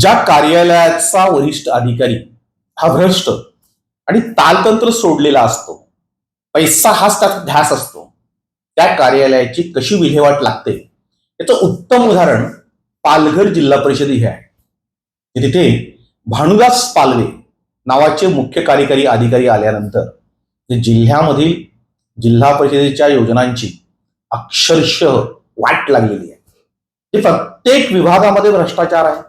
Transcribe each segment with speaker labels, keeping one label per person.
Speaker 1: ज्या कार्यालयाचा वरिष्ठ अधिकारी हा भ्रष्ट आणि तालतंत्र सोडलेला असतो पैसा हाच त्यात ध्यास असतो त्या कार्यालयाची कशी विल्हेवाट लागते याचं उत्तम उदाहरण पालघर जिल्हा परिषद हे आहे. तिथे भानुदास पालवे नावाचे मुख्य कार्यकारी अधिकारी आल्यानंतर ते जिल्ह्यामधील जिल्हा परिषदेच्या योजनांची अक्षरशः वाट लागलेली आहे. ते प्रत्येक विभागामध्ये भ्रष्टाचार आहे.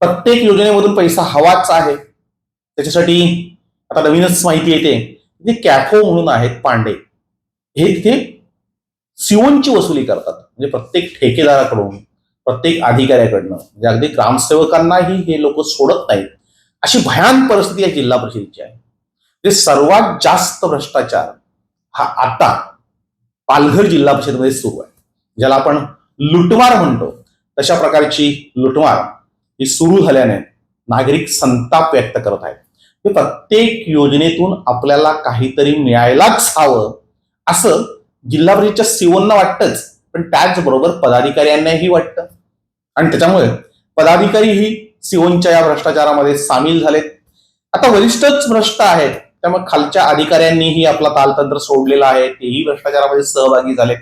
Speaker 1: प्रत्येक योजनेमधून पैसा हवाच आहे. त्याच्यासाठी आता नवीनच माहिती येते. ते कॅफो म्हणून आहेत पांडे हे तिथे सिओनची वसुली करतात. म्हणजे प्रत्येक ठेकेदाराकडून प्रत्येक अधिकाऱ्याकडनं. म्हणजे अगदी ग्रामसेवकांनाही हे लोक सोडत नाहीत. अशी भयान परिस्थिती या जिल्हा परिषदेची आहे. जे सर्वात जास्त भ्रष्टाचार हा आता पालघर जिल्हा परिषदेमध्ये सुरू आहे. ज्याला आपण लुटमार म्हणतो. तशा प्रकारची लुटमार हे सुरू झाल्याने नागरिक संताप व्यक्त करत आहेत. हे प्रत्येक योजनेतून आपल्याला काहीतरी मिळायलाच हवं. असं जिल्हा परिषदच्या सीओना वाटतंच पण त्याचबरोबर पदाधिकाऱ्यांनाही वाटतं. आणि त्याच्यामुळे पदाधिकारीही सीओनच्या या भ्रष्टाचारामध्ये सामील झालेत. आता वरिष्ठच भ्रष्ट आहेत त्यामुळे खालच्या अधिकाऱ्यांनीही आपला तालतंत्र सोडलेला आहे तेही भ्रष्टाचारामध्ये सहभागी झालेत.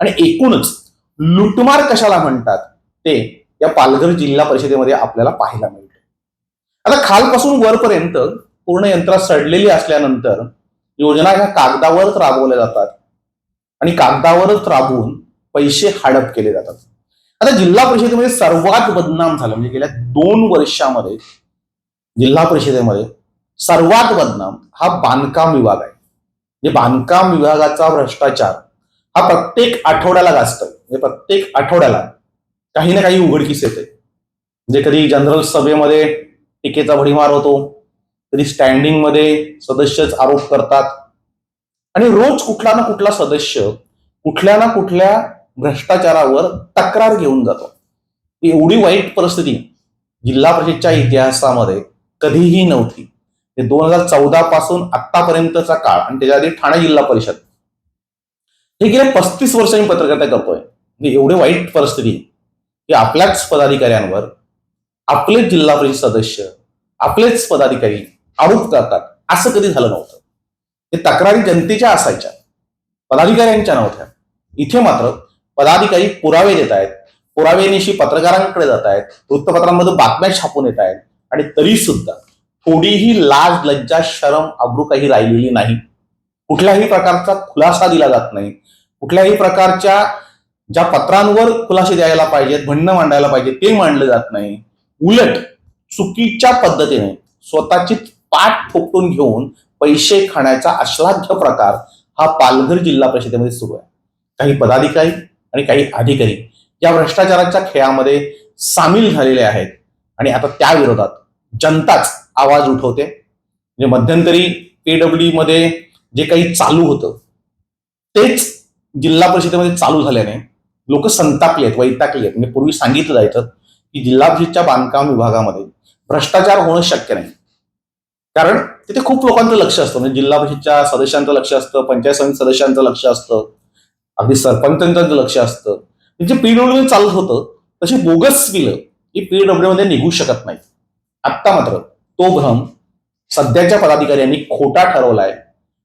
Speaker 1: आणि एकूणच लुटमार कशाला म्हणतात ते या पालघर जिल्हा परिषदेमध्ये आपल्याला पाहायला मिळते. आता खालपासून वरपर्यंत पूर्ण यंत्रा सडलेली असल्यानंतर योजना ह्या कागदावरच राबवल्या जातात आणि कागदावरच राबवून पैसे हडप केले जातात. आता जिल्हा परिषदेमध्ये सर्वात बदनाम झालं म्हणजे गेल्या दोन वर्षामध्ये जिल्हा परिषदेमध्ये सर्वात बदनाम हा बांधकाम विभाग आहे. म्हणजे बांधकाम विभागाचा भ्रष्टाचार हा प्रत्येक आठवड्याला गाजतोय. म्हणजे प्रत्येक आठवड्याला काही ना काही उघडकीस येते. म्हणजे कधी जनरल सभेमध्ये टीकेचा भडीमार होतो कधी स्टँडिंगमध्ये सदस्यच आरोप करतात. आणि रोज कुठला ना कुठला सदस्य कुठल्या ना कुठल्या भ्रष्टाचारावर तक्रार घेऊन जातो. एवढी वाईट परिस्थिती जिल्हा परिषदच्या इतिहासामध्ये कधीही नव्हती. दोन हजार चौदा पासून आतापर्यंतचा काळ आणि त्याच्या आधी ठाणे जिल्हा परिषद. हे गेल्या पस्तीस वर्ष मी पत्रकारिता करतोय. एवढी वाईट परिस्थिती. की आपल्याच पदाधिकाऱ्यांवर आपलेच जिल्हा परिषद सदस्य आपलेच पदाधिकारी आरोप करतात. असं कधी झालं नव्हतं. ते तक्रारी जनतेच्या असायच्या. पदाधिकाऱ्यांच्या नव्हत्या. इथे मात्र पदाधिकारी पुरावे देत आहेत. पुरावेनिशी पत्रकारांकडे जात आहेत. वृत्तपत्रांमध्ये बातम्या छापून येत आहेत. आणि तरी सुद्धा थोडीही लाज लज्जा शरम अब्रू काही राहिलेली नाही. कुठल्याही प्रकारचा खुलासा दिला जात नाही. कुठल्याही प्रकारच्या ज्या पत्रांवर खुलासे द्यायला पाहिजेत म्हणणं मांडायला पाहिजे ते मांडलं जात नाही. उलट चुकीच्या पद्धतीने स्वतःची पाठ थोपटून घेऊन पैसे खाण्याचा अश्लाघ्य प्रकार हा पालघर जिल्हा परिषदेमध्ये सुरू आहे. काही पदाधिकारी आणि काही अधिकारी या भ्रष्टाचाराच्या खेळामध्ये सामील झालेले आहेत आणि आता त्या विरोधात जनताच आवाज उठवते. म्हणजे मध्यंतरी पीडब्ल्यू मध्ये जे काही चालू होतं तेच जिल्हा परिषदेमध्ये चालू झाल्याने लोक संतापले आहेत वैतागले आहेत. म्हणजे पूर्वी सांगितलं जायचं की जिल्हा बांधकाम विभागामध्ये भ्रष्टाचार होणं शक्य नाही. कारण तिथे खूप लोकांचं लक्ष असतं. म्हणजे जिल्हा परिषदच्या सदस्यांचं लक्ष असतं पंचायत समिती सदस्यांचं लक्ष असतं अगदी सरपंचांचं लक्ष असतं. म्हणजे जे पीडब्ल्यू चालत होतं तशी बोगस बिलं ही पीडब्ल्यू मध्ये निघू शकत नाही आत्ता मात्र तो भ्रम सध्याच्या पदाधिकाऱ्यांनी खोटा ठरवलाय.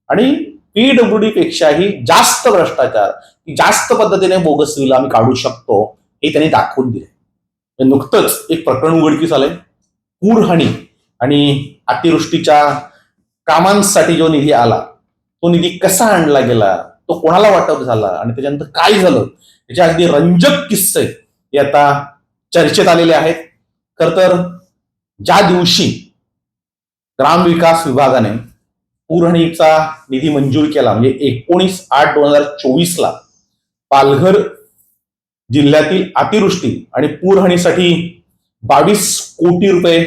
Speaker 1: आणि पीडब्ल्यूडी पेक्षाही जास्त भ्रष्टाचार जास्त पद्धतीने बोगस बिल आम्ही काढू शकतो हे त्यांनी दाखवून दिले म्हणजे नुकतंच एक प्रकरण उघडकीस आलंय. पूरहणी आणि अतिवृष्टीच्या कामांसाठी जो निधी आला तो निधी कसा आणला गेला तो कोणाला वाटप झाला आणि त्याच्यानंतर काय झालं याचे अगदी रंजक किस्से हे आता चर्चेत आलेले आहेत. खर तर ज्या दिवशी ग्रामविकास विभागाने पूरहणीचा निधी मंजूर केला म्हणजे एकोणीस आठ दोन हजार चोवीसला पालघर जिल्ह्यातील अतिवृष्टी आणि पूरहाणीसाठी बावीस कोटी रुपये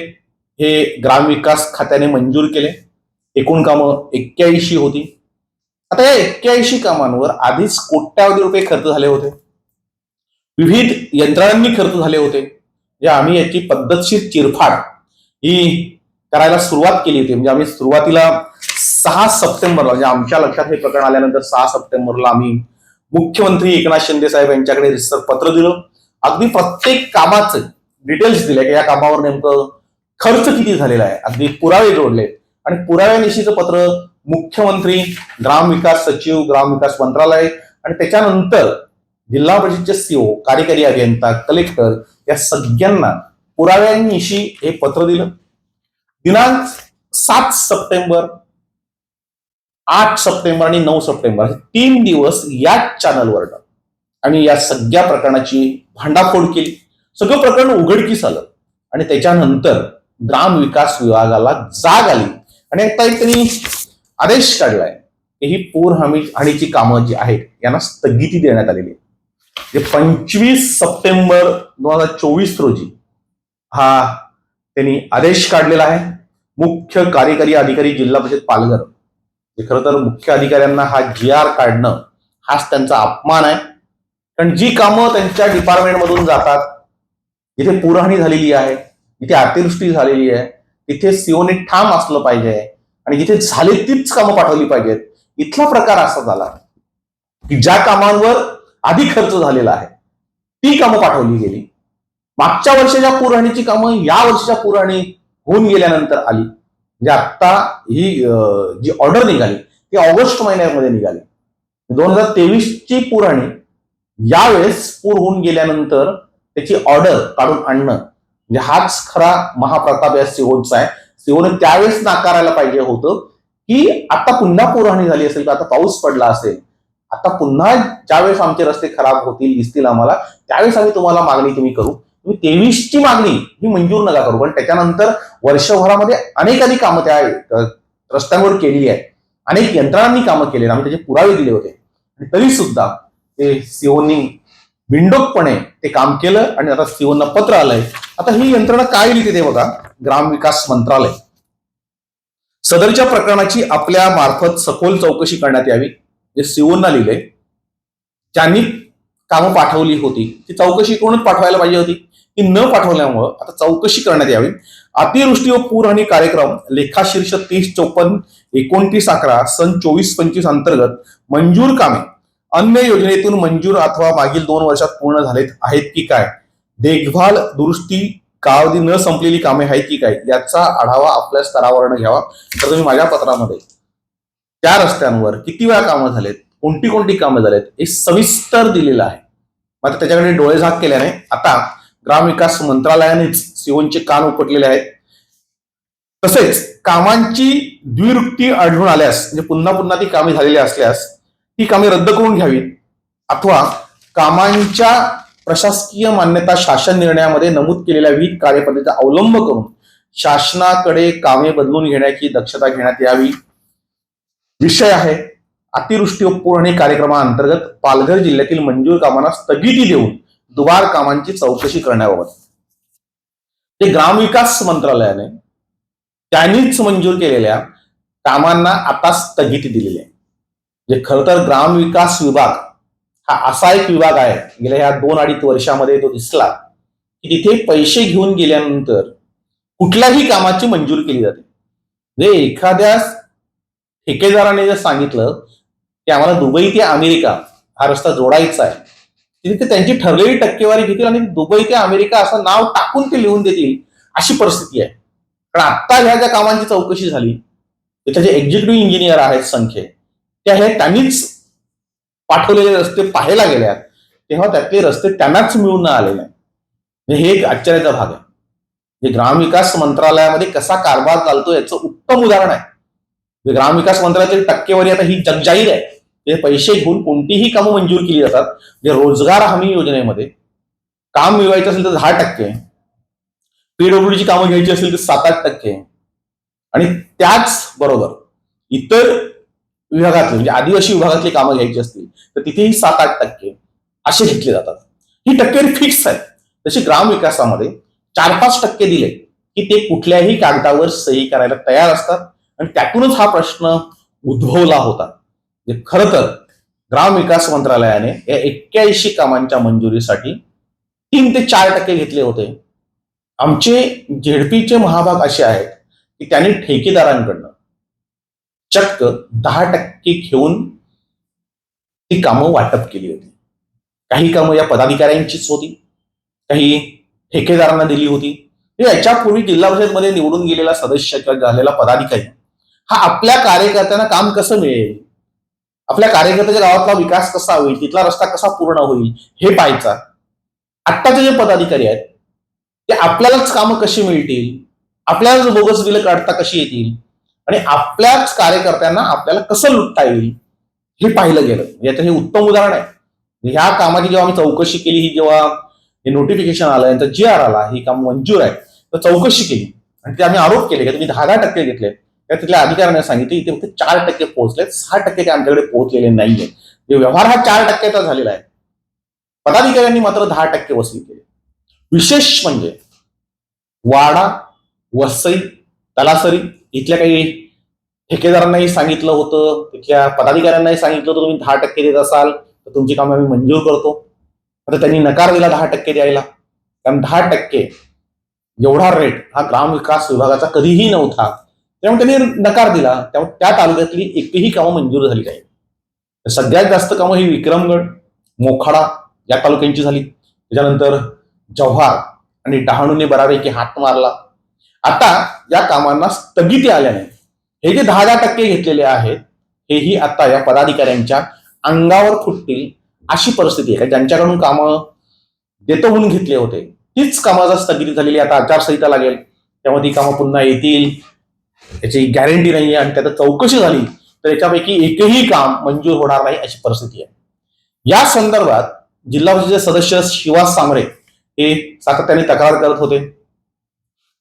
Speaker 1: हे ग्रामविकास खात्याने मंजूर केले. एकूण कामं एक्क्याऐंशी होती. आता या एक्क्याऐंशी कामांवर आधीच कोट्यावधी रुपये खर्च झाले होते. विविध यंत्रणांनी खर्च झाले होते. जे आम्ही याची पद्धतशीर चिरफाड ही करायला सुरुवात केली होती. म्हणजे आम्ही सुरुवातीला सहा सप्टेंबरला म्हणजे आमच्या लक्षात हे प्रकरण आल्यानंतर सहा सप्टेंबरला आम्ही मुख्यमंत्री एकनाथ शिंदे साहेब यांच्याकडे रिसर पत्र दिलं. अगदी प्रत्येक कामाचं डिटेल्स दिल्या की या कामावर नेमकं खर्च किती झालेला आहे. अगदी पुरावे जोडले. आणि पुराव्यानिशीचं पत्र मुख्यमंत्री ग्रामविकास सचिव ग्रामविकास मंत्रालय आणि त्याच्यानंतर जिल्हा परिषदचे सीओ कार्यकारी अभियंता कलेक्टर या सगळ्यांना पुराव्यांनिशी हे पत्र दिलं. दिनांक सात सप्टेंबर आठ सप्टेंबर आणि नऊ सप्टेंबर हे तीन दिवस याच चॅनलवर आणि या सगळ्या प्रकरणाची भांडाफोड केली. सगळं प्रकरण उघडकीस आलं. आणि त्याच्यानंतर ग्रामविकास विभागाला जाग आली. आणि आता एक त्यांनी आदेश काढलाय की ही पूर हमी हानीची कामं जी आहेत यांना स्थगिती देण्यात आलेली आहे. जे पंचवीस सप्टेंबर दोन हजार चोवीस रोजी हा त्यांनी आदेश काढलेला आहे. मुख्य कार्यकारी अधिकारी जिल्हा परिषद पालघर. म्हणजे खरं तर मुख्य अधिकाऱ्यांना हा जी आर काढणं हाच त्यांचा अपमान आहे. कारण जी कामं त्यांच्या डिपार्टमेंटमधून जातात जिथे पुरहाणी झालेली आहे जिथे अतिवृष्टी झालेली आहे तिथे सीओने ठाम असलं पाहिजे आणि जिथे झाले तीच कामं पाठवली पाहिजेत. इथला प्रकार असा झाला की ज्या कामांवर आधी खर्च झालेला आहे ती कामं पाठवली गेली. मागच्या वर्षाच्या पुरहाणीची कामं या वर्षाच्या पुरहाणी होऊन गेल्यानंतर आली. म्हणजे आता ही जी ऑर्डर निघाली ती ऑगस्ट महिन्यामध्ये निघाली. दोन हजार तेवीस ची आणि यावेळेस पूर होऊन गेल्यानंतर त्याची ऑर्डर काढून आणणं म्हणजे हाच खरा महाप्रताप या सिहोनचा आहे. सिहोने त्यावेळेस नाकारायला पाहिजे होतं की आता पुन्हा पुरहाणी झाली असेल का आता पाऊस पडला असेल. आता पुन्हा ज्यावेळेस आमचे रस्ते खराब होतील दिसतील आम्हाला त्यावेळेस आम्ही तुम्हाला मागणी तुम्ही करू. तुम्ही तेवीसची मागणी ही मंजूर नका करू. पण त्याच्यानंतर वर्षभरामध्ये अनेकांनी कामं त्या रस्त्यांवर केली आहे अनेक यंत्रणांनी कामं केली आम्ही त्याचे पुरावे दिले होते. आणि तरी सुद्धा ते सीओनी बिंडोकपणे ते काम केलं आणि आता सीओना पत्र आलंय. आता ही यंत्रणा काय लिहिते ते बघा. ग्रामविकास मंत्रालय. सदरच्या प्रकरणाची आपल्या मार्फत सखोल चौकशी करण्यात यावी. जे सीओना लिहिले ज्यांनी कामं पाठवली होती. ती चौकशी कोणच पाठवायला पाहिजे होती? ती न पाठवल्यामुळं आता चौकशी करण्यात यावी. अतिवृष्टी व पूर आणि कार्यक्रम लेखाशीर्ष तीस चौपन्न एकोणतीस अकरा सन चोवीस पंचवीस अंतर्गत मंजूर कामे. अन्य योजनेतून मंजूर अथवा मागील दोन वर्षात पूर्ण झालेत आहेत की काय? देखभाल दुरुस्ती कालावधी न संपलेली कामे आहेत की काय? याचा आढावा आपल्या स्तरावरनं घ्यावा. तर तुम्ही माझ्या पत्रामध्ये त्या रस्त्यांवर किती वेळा कामं झालेत? कोणती कोणती कामं झालेत? हे सविस्तर दिलेलं आहे. मात्र त्याच्याकडे डोळेझाक केल्याने आता ग्रामविकास मंत्रालयानेच सिओनचे कान उपटलेले आहेत. तसेच कामांची द्विरुक्ती आढळून आल्यास म्हणजे पुन्हा पुन्हा ती कामे झालेली असल्यास ती कामे रद्द करून घ्यावीत. अथवा कामांच्या प्रशासकीय मान्यता शासन निर्णयामध्ये नमूद केलेल्या विविध कार्यपद्धतीचा अवलंब करून शासनाकडे कामे बदलून घेण्याची दक्षता घेण्यात यावी. विषय आहे अतिवृष्टी व कार्यक्रमाअंतर्गत पालघर जिल्ह्यातील मंजूर कामांना स्थगिती देऊन दुबार कामांची चौकशी करण्याबाबत. ते ग्रामविकास मंत्रालयाने त्यांनीच मंजूर केलेल्या कामांना आता स्थगिती दिलेली आहे. म्हणजे खरं तर ग्रामविकास विभाग हा असा एक विभाग आहे गेल्या ह्या दोन अडीच वर्षामध्ये तो दिसला की तिथे पैसे घेऊन गेल्यानंतर कुठल्याही कामाची मंजूर केली जाते. म्हणजे एखाद्या ठेकेदाराने जर सांगितलं की आम्हाला दुबई ते अमेरिका हा रस्ता जोडायचा आहे तिथे त्यांची ठरलेली टक्केवारी घेतील आणि दुबई ते अमेरिका असं नाव टाकून ते लिहून देतील अशी परिस्थिती आहे. कारण आत्ता ह्या ज्या कामांची चौकशी झाली त्याच्या जे एक्झिक्युटिव्ह इंजिनियर आहेत संख्ये त्या हे त्यांनीच पाठवलेले रस्ते पाहायला गेल्यात तेव्हा त्यातले रस्ते त्यांनाच मिळून न आलेले आहेत. हे एक आश्चर्याचा भाग आहे. जे ग्रामविकास मंत्रालयामध्ये कसा कारभार चालतो याचं उत्तम उदाहरण आहे. ग्रामविकास मंत्रालयाची टक्केवारी आता ही जगजाहीर आहे. ते पैसे घेऊन कोणतीही कामं मंजूर केली जातात जे रोजगार हमी योजनेमध्ये काम मिळवायचं असेल तर दहा टक्के पीडब्ल्यूडीची कामं घ्यायची असेल तर सात आठ टक्के. आणि त्याच बरोबर इतर विभागातले म्हणजे आदिवासी विभागातली कामं घ्यायची असतील तर तिथेही सात आठ टक्के असे घेतले जातात. ही टक्केवारी फिक्स आहे. तशी ग्रामविकासामध्ये चार पाच टक्के दिले की ते कुठल्याही कागदावर सही करायला तयार असतात. आणि त्यातूनच हा प्रश्न उद्भवला होता. जे खरं तर ग्रामविकास मंत्रालयाने या एक्क्याऐंशी कामांच्या मंजुरीसाठी तीन ते चार टक्के घेतले होते. आमचे झेडपीचे महाभाग असे आहेत की त्यांनी ठेकेदारांकडनं चक्क दहा टक्के घेऊन ती कामं वाटप केली होती. काही कामं या पदाधिकाऱ्यांचीच होती. काही ठेकेदारांना दिली होती. याच्यापूर्वी जिल्हा परिषदमध्ये निवडून गेलेला सदस्य किंवा झालेला पदाधिकारी हा आपल्या कार्यकर्त्यांना काम कसं मिळेल? आपल्या कार्यकर्त्याच्या गावातला विकास कसा होईल तिथला रस्ता कसा पूर्ण होईल हे पाहायचा आत्ताचे जे पदाधिकारी आहेत ते आपल्यालाच कामं कशी मिळतील? आपल्यालाच बोगस बिलं काढता कशी येतील? आणि आपल्याच कार्यकर्त्यांना आपल्याला कसं लुटता येईल हे पाहिलं गेलं. म्हणजे याचं हे उत्तम उदाहरण आहे. ह्या कामाची जेव्हा आम्ही चौकशी केली ही जेव्हा हे नोटिफिकेशन आलं यांचा जी आर आला ही काम मंजूर आहे तर चौकशी केली. आणि ते आम्ही आरोप केले की तुम्ही दहा दहा टक्के घेतले त्या तिथल्या अधिकाऱ्यांना सांगितले इथे फक्त चार टक्के पोहोचले सहा टक्के ते आमच्याकडे पोहोचलेले नाहीये. जे व्यवहार हा चार टक्क्याचा झालेला आहे. पदाधिकाऱ्यांनी मात्र दहा टक्के वसूल केले. विशेष म्हणजे वाडा वसई तलासरी इथल्या काही ठेकेदारांनाही सांगितलं होतं तिथल्या पदाधिकाऱ्यांनाही सांगितलं होतं तुम्ही दहा टक्के देत असाल तर तुमची कामं आम्ही मंजूर करतो. आता त्यांनी नकार दिला दहा टक्के द्यायला. कारण दहा टक्के एवढा रेट हा ग्रामविकास विभागाचा कधीही नव्हता. त्यामुळे त्यांनी नकार दिला. त्यामुळे त्या तालुक्यातली एकही कामं मंजूर झाली नाही. सगळ्यात जास्त कामं ही विक्रमगड मोखाडा या तालुक्यांची झाली. त्याच्यानंतर जव्हार आणि डहाणूने बऱ्यापैकी हात मारला. आता या कामांना स्थगिती आल्याने हे जे दहा दहा टक्के घेतलेले आहेत हेही आता या पदाधिकाऱ्यांच्या अंगावर फुटतील अशी परिस्थिती आहे. ज्यांच्याकडून कामं देतो म्हणून घेतले होते तीच कामाचा स्थगिती झालेली आता आचारसंहिता लागेल. त्यामुळे ती कामं पुन्हा येतील. याची गॅरंटी नाही आहे आणि त्यात चौकशी झाली तर याच्यापैकी एकही काम मंजूर होणार नाही अशी परिस्थिती आहे. या संदर्भात जिल्हा परिषदेचे सदस्य शिवास सांबरे हे सातत्याने तक्रार करत होते.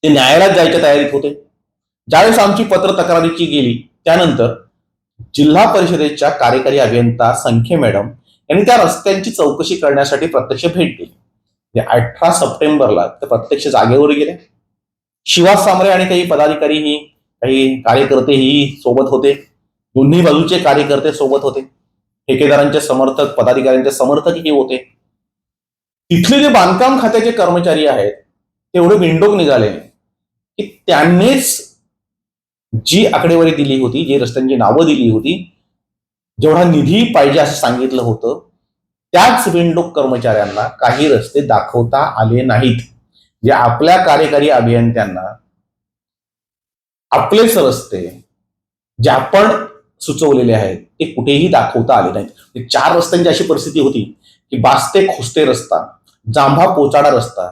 Speaker 1: ते न्यायालयात जायच्या तयारीत होते. ज्यावेळेस आमची पत्र तक्रारीची गेली त्यानंतर जिल्हा परिषदेच्या कार्यकारी अभियंता संख्ये मॅडम यांनी त्या रस्त्यांची चौकशी करण्यासाठी प्रत्यक्ष भेट दिली. म्हणजे अठरा सप्टेंबरला ते प्रत्यक्ष जागेवर गेले. शिवास सांबरे आणि काही पदाधिकारी ही काही कार्यकर्तेही सोबत होते. दोन्ही बाजूचे कार्यकर्ते सोबत होते. ठेकेदारांचे समर्थक पदाधिकाऱ्यांचे समर्थकही होते. तिथले जे बांधकाम खात्याचे कर्मचारी आहेत ते एवढे विंडोक निघाले. की त्यांनीच जी आकडेवारी दिली होती जी रस्त्यांची नावं दिली होती जेवढा निधी पाहिजे असं सांगितलं होतं त्याच विंडोक कर्मचाऱ्यांना काही रस्ते दाखवता आले नाहीत. जे आपल्या कार्यकारी अभियंत्यांना आपलेच रस्ते जे आपण सुचवलेले आहेत ते कुठेही दाखवता आले नाहीत. म्हणजे चार रस्त्यांची अशी परिस्थिती होती की बास्ते खोस्ते रस्ता जांभा पोचाडा रस्ता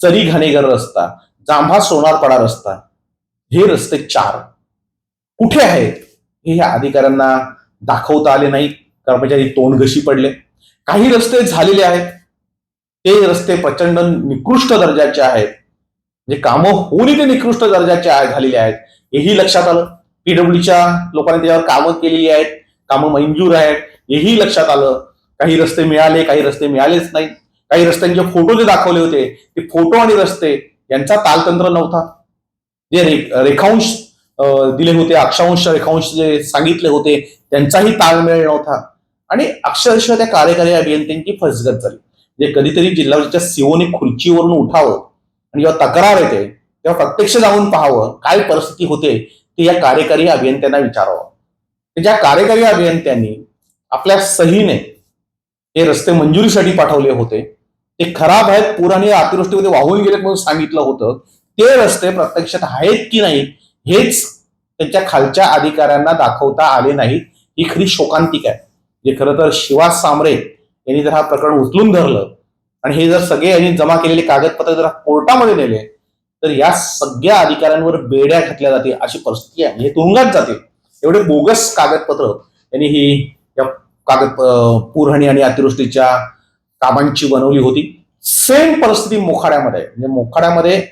Speaker 1: चरी घाणेगर रस्ता जांभा सोनारपाडा रस्ता हे रस्ते चार. कुठे आहेत? हे ह्या अधिकाऱ्यांना दाखवता आले नाही कर्मचारी म्हणजे तोंडघशी पडले. काही रस्ते झालेले आहेत. ते रस्ते प्रचंड निकृष्ट दर्जाचे आहेत. म्हणजे कामं होऊनही ते निकृष्ट दर्जाचे झालेले आहेत. हेही लक्षात आलं. पीडब्ल्यूच्या लोकांनी त्याच्यावर कामं केलेली आहेत कामं मंजूर आहेत हेही लक्षात आलं. काही रस्ते मिळाले काही रस्ते मिळालेच नाही काही रस्त्यांचे फोटो जे दाखवले होते ते फोटो आणि रस्ते यांचा तालतंत्र नव्हता. जे रे- रेखांश दिले होते अक्षांश रेखांश जे सांगितले होते त्यांचाही ताळमेळ नव्हता. आणि अक्षरशः त्या कार्यकारी अभियंत्यांची फसगत झाली. म्हणजे कधीतरी जिल्हा परिषदेच्या सीओने खुर्चीवरून उठावं आणि जेव्हा तक्रार येते तेव्हा प्रत्यक्ष जाऊन पाहावं काय परिस्थिती होते ते या कार्यकारी अभियंत्यांना विचारावं. ज्या कार्यकारी अभियंत्यांनी आपल्या सहीने हे रस्ते मंजुरीसाठी पाठवले होते ते खराब आहेत पुराने अतिवृष्टीमध्ये वाहून गेले म्हणून सांगितलं होतं ते रस्ते प्रत्यक्षात आहेत की नाही हेच त्यांच्या खालच्या अधिकाऱ्यांना दाखवता आले नाहीत ही खरी शोकांतिक आहे. जे खरं तर शिवास सामरे यांनी जर हा प्रकरण उचलून धरलं आणि हे जर सगळे यांनी जमा केलेले कागदपत्र जर कोर्टामध्ये नेले तर या सगळ्या अधिकाऱ्यांवर बेड्या ठकल्या जातील अशी परिस्थिती आहे. हे तुरुंगात जातील. एवढे बोगस कागदपत्र यांनी ही या कागद पुरहणी आणि अतिवृष्टीच्या कामांची बनवली होती. सेम परिस्थिती मोखाड्यामध्ये म्हणजे मोखाड्यामध्ये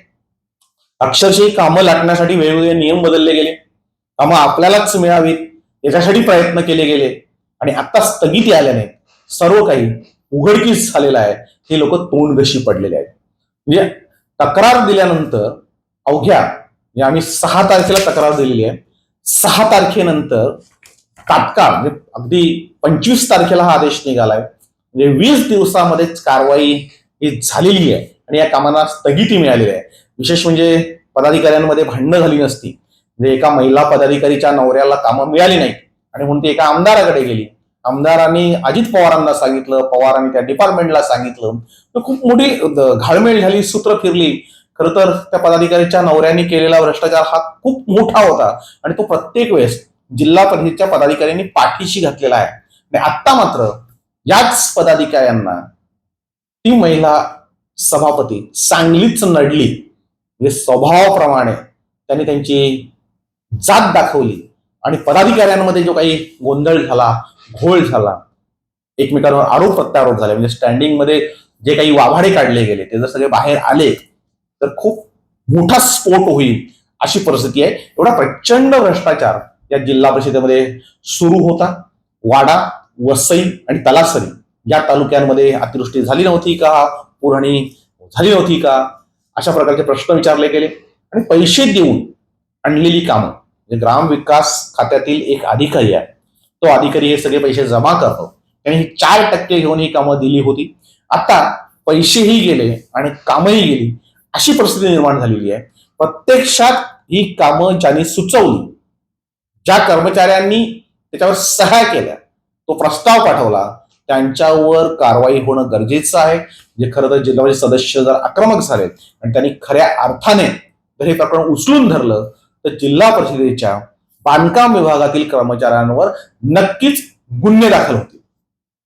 Speaker 1: अक्षरशः ही कामं लाटण्यासाठी वेगवेगळे नियम बदलले गेले. कामं आपल्यालाच मिळावीत. याच्यासाठी प्रयत्न केले गेले. आणि आता स्थगिती आल्याने सर्व काही उघडकीस झालेलं आहे. हे लोक तोंडघशी पडलेले आहेत. म्हणजे तक्रार दिल्यानंतर अवघ्या म्हणजे आम्ही सहा तारखेला तक्रार दिलेली आहे. सहा तारखेनंतर तात्काळ म्हणजे अगदी पंचवीस तारखेला हा आदेश निघालाय. म्हणजे वीस दिवसामध्येच कारवाई ही झालेली आहे आणि या कामांना स्थगिती मिळालेली आहे. विशेष म्हणजे पदाधिकाऱ्यांमध्ये भांडणं झाली नसती. म्हणजे एका महिला पदाधिकारीच्या नवऱ्याला कामं मिळाली नाही आणि म्हणून ती एका आमदाराकडे गेली. आमदारांनी अजित पवारांना सांगितलं पवारांनी त्या डिपार्टमेंटला सांगितलं. तर खूप मोठी घाळमेळ झाली सूत्र फिरली. खरं तर त्या पदाधिकाऱ्याच्या नवऱ्याने केलेला भ्रष्टाचार हा खूप मोठा होता. आणि तो प्रत्येक वेळेस जिल्हा परिषदेच्या पदाधिकाऱ्यांनी पाठीशी घातलेला आहे. आणि आत्ता मात्र याच पदाधिकाऱ्यांना ती महिला सभापती चांगलीच नडली. म्हणजे स्वभावाप्रमाणे त्यांनी त्यांची जात दाखवली. आणि पदाधिकाऱ्यांमध्ये जो काही गोंधळ झाला घोळ झाला एकमेकांवर आरोप प्रत्यारोप झाले म्हणजे स्टँडिंगमध्ये जे काही वाभाडे काढले गेले ते जर सगळे बाहेर आले तर खूप मोठा स्फोट होईल अशी परिस्थिती आहे. एवढा प्रचंड भ्रष्टाचार या जिल्हा परिषदेमध्ये सुरू होता. वाडा वसई आणि तलासरी या तालुक्यांमध्ये अतिवृष्टी झाली नव्हती का? पुरणी झाली नव्हती का? अशा प्रकारचे प्रश्न विचारले गेले. आणि पैसे देऊन आणलेली कामं ग्राम ग्रामविकास खात्यातील एक अधिकारी आहे. तो अधिकारी हे सगळे पैसे जमा करतो. त्याने ही चार टक्के घेऊन ही कामं दिली होती. आता पैसेही गेले आणि कामही गेली अशी परिस्थिती निर्माण झालेली आहे. प्रत्यक्षात ही कामं ज्यांनी सुचवली ज्या कर्मचाऱ्यांनी त्याच्यावर सहाय केल्या तो प्रस्ताव पाठवला त्यांच्यावर कारवाई होणं गरजेचं आहे. जे खरं तर जिल्हा सदस्य जर आक्रमक झाले आणि त्यांनी खऱ्या अर्थाने जर हे प्रकरण उचलून धरलं तर जिल्हा परिषदेच्या बांधकाम विभागातील कर्मचाऱ्यांवर नक्कीच गुन्हे दाखल होतील.